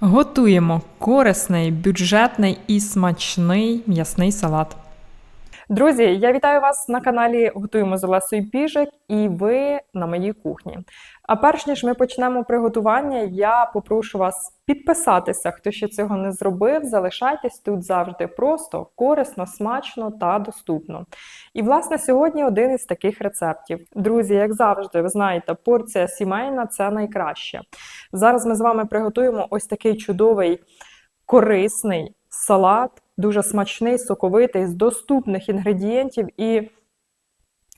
Готуємо корисний, бюджетний і смачний м'ясний салат. Друзі, я вітаю вас на каналі Готуємо з Олесою Піжик і ви на моїй кухні. А перш ніж ми почнемо приготування, я попрошу вас підписатися, хто ще цього не зробив. Залишайтесь тут завжди просто, корисно, смачно та доступно. І, власне, сьогодні один із таких рецептів. Друзі, як завжди, ви знаєте, порція сімейна це найкраще. Зараз ми з вами приготуємо ось такий чудовий, корисний салат, дуже смачний, соковитий, з доступних інгредієнтів і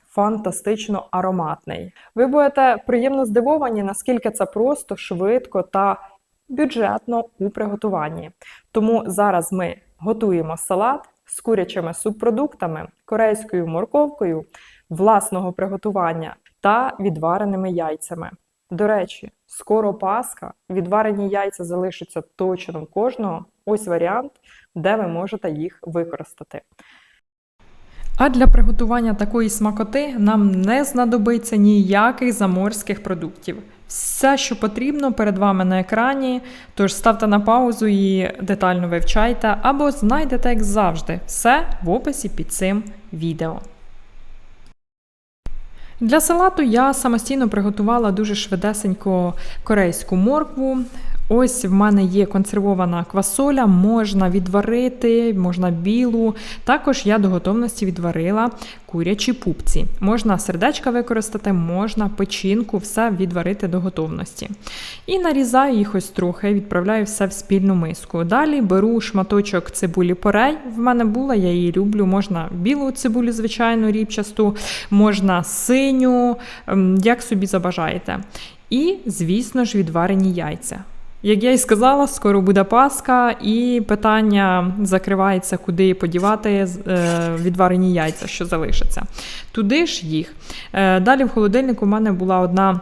фантастично ароматний. Ви будете приємно здивовані, наскільки це просто, швидко та бюджетно у приготуванні. Тому зараз ми готуємо салат з курячими субпродуктами, корейською морковкою власного приготування та відвареними яйцями. До речі, скоро Пасха, відварені яйця залишаться точно кожного. Ось варіант, де ви можете їх використати. А для приготування такої смакоти нам не знадобиться ніяких заморських продуктів. Все, що потрібно, перед вами на екрані. Тож ставте на паузу і детально вивчайте, або знайдете, як завжди, все в описі під цим відео. Для салату я самостійно приготувала дуже швидесенько корейську моркву. Ось в мене є консервована квасоля, можна відварити, можна білу. Також я до готовності відварила курячі пупці. Можна сердечка використати, можна печінку, все відварити до готовності. І нарізаю їх ось трохи, відправляю все в спільну миску. Далі беру шматочок цибулі порей. В мене була, я її люблю. Можна білу цибулю, звичайно, ріпчасту, можна синю, ем, як собі забажаєте. І, звісно ж, відварені яйця. Як я й сказала, скоро буде Пасха, і питання закривається, куди подівати е, відварені яйця, що залишаться. Туди ж їх. Е, Далі в холодильнику у мене була одна.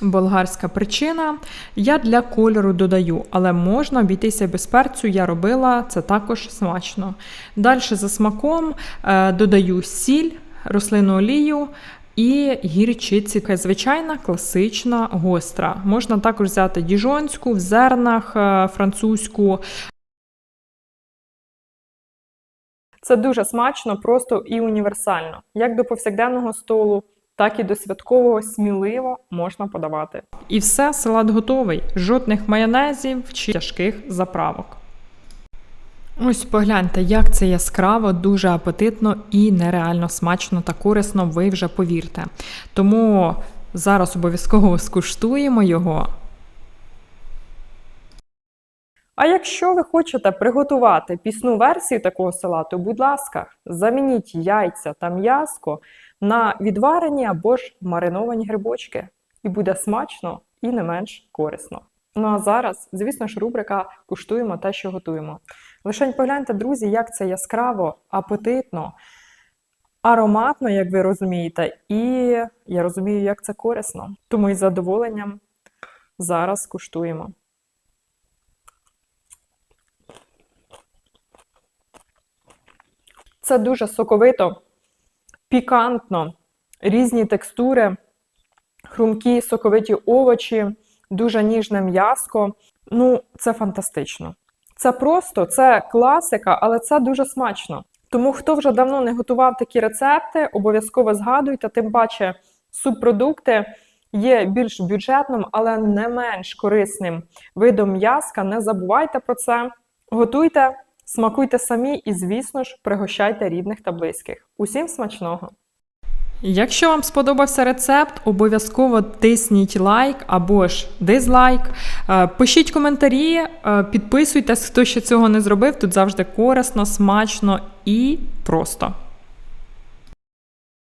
Болгарська причина. Я для кольору додаю, але можна обійтися без перцю. Я робила це також смачно. Далі за смаком е, додаю сіль, рослинну олію, і гірчиці звичайна, класична, гостра. Можна також взяти діжонську, в зернах е, французьку. Це дуже смачно, просто і універсально. Як до повсякденного столу, так і до святкового сміливо можна подавати. І все, салат готовий. Жодних майонезів чи тяжких заправок. Ось погляньте, як це яскраво, дуже апетитно і нереально смачно та корисно, ви вже повірте. Тому зараз обов'язково скуштуємо його. А якщо ви хочете приготувати пісну версію такого салату, будь ласка, замініть яйця та м'яско на відварені або ж мариновані грибочки. І буде смачно і не менш корисно. Ну а зараз, звісно ж, рубрика Куштуємо те, що готуємо. Лишень погляньте, друзі, як це яскраво, апетитно, ароматно, як ви розумієте, і я розумію, як це корисно. Тому із задоволенням зараз куштуємо. Це дуже соковито, пікантно, різні текстури, хрумкі, соковиті овочі, дуже ніжне м'яско. Ну, це фантастично. Це просто, це класика, але це дуже смачно. Тому хто вже давно не готував такі рецепти, обов'язково згадуйте, тим паче субпродукти є більш бюджетним, але не менш корисним видом м'язка. Не забувайте про це. Готуйте, смакуйте самі і, звісно ж, пригощайте рідних та близьких. Усім смачного! Якщо вам сподобався рецепт, обов'язково тисніть лайк або ж дизлайк. Е, Пишіть коментарі, е, підписуйтесь, хто ще цього не зробив. Тут завжди корисно, смачно і просто.